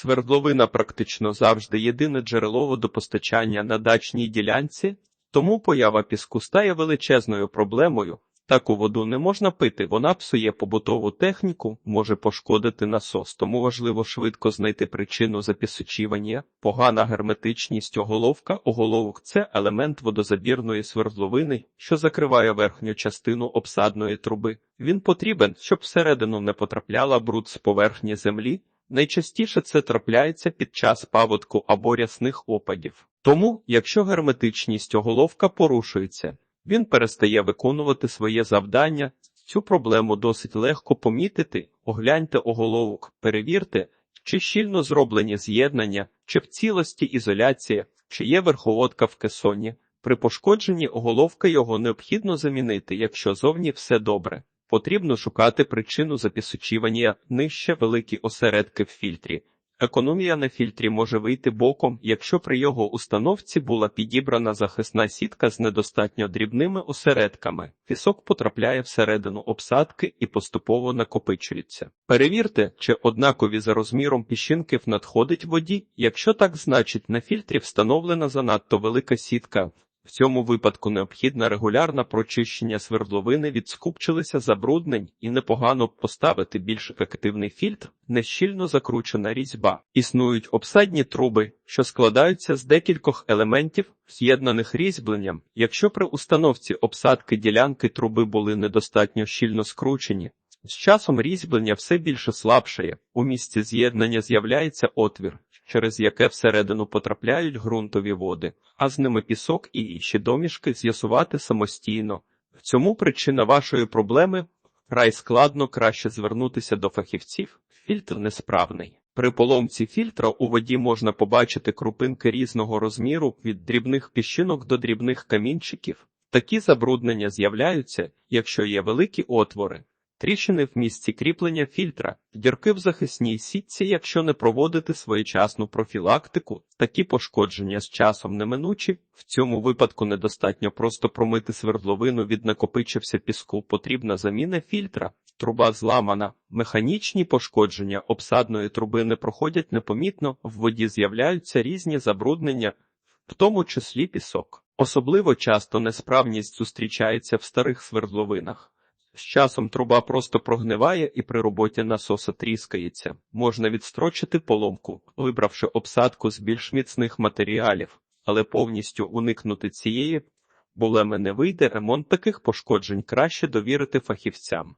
Свердловина практично завжди єдине джерело водопостачання на дачній ділянці, тому поява піску стає величезною проблемою. Таку воду не можна пити, вона псує побутову техніку, може пошкодити насос, тому важливо швидко знайти причину запісочування. Погана герметичність оголовка. Оголовок – це елемент водозабірної свердловини, що закриває верхню частину обсадної труби. Він потрібен, щоб всередину не потрапляла бруд з поверхні землі. Найчастіше це трапляється під час паводку або рясних опадів. Тому, якщо герметичність оголовка порушується, він перестає виконувати своє завдання. Цю проблему досить легко помітити. Огляньте оголовок, перевірте, чи щільно зроблені з'єднання, чи в цілості ізоляція, чи є верховодка в кесоні. При пошкодженні оголовка його необхідно замінити, якщо зовні все добре. Потрібно шукати причину запісочування нижче великі осередки в фільтрі. Економія на фільтрі може вийти боком, якщо при його установці була підібрана захисна сітка з недостатньо дрібними осередками. Пісок потрапляє всередину обсадки і поступово накопичується. Перевірте, чи однакові за розміром піщинки надходить воді. Якщо так, значить на фільтрі встановлена занадто велика сітка. В цьому випадку необхідна регулярна прочищення свердловини від скупчилися забруднень і непогано поставити більш ефективний фільтр, нещільно закручена різьба. Існують обсадні труби, що складаються з декількох елементів, з'єднаних різьбленням. Якщо при установці обсадки ділянки труби були недостатньо щільно скручені, з часом різьблення все більше слабшає, у місці з'єднання з'являється отвір, через яке всередину потрапляють ґрунтові води, а з ними пісок і інші домішки з'ясувати самостійно. В цьому причина вашої проблеми край складно краще звернутися до фахівців. Фільтр несправний. При поломці фільтра у воді можна побачити крупинки різного розміру від дрібних піщинок до дрібних камінчиків. Такі забруднення з'являються, якщо є великі отвори. Тріщини в місці кріплення фільтра, дірки в захисній сітці, якщо не проводити своєчасну профілактику, такі пошкодження з часом неминучі. В цьому випадку недостатньо просто промити свердловину від накопичився піску, потрібна заміна фільтра, труба зламана, механічні пошкодження обсадної труби не проходять непомітно, в воді з'являються різні забруднення, в тому числі пісок. Особливо часто несправність зустрічається в старих свердловинах. З часом труба просто прогниває і при роботі насоса тріскається. Можна відстрочити поломку, вибравши обсадку з більш міцних матеріалів, але повністю уникнути цієї булеми не вийде. Ремонт таких пошкоджень краще довірити фахівцям.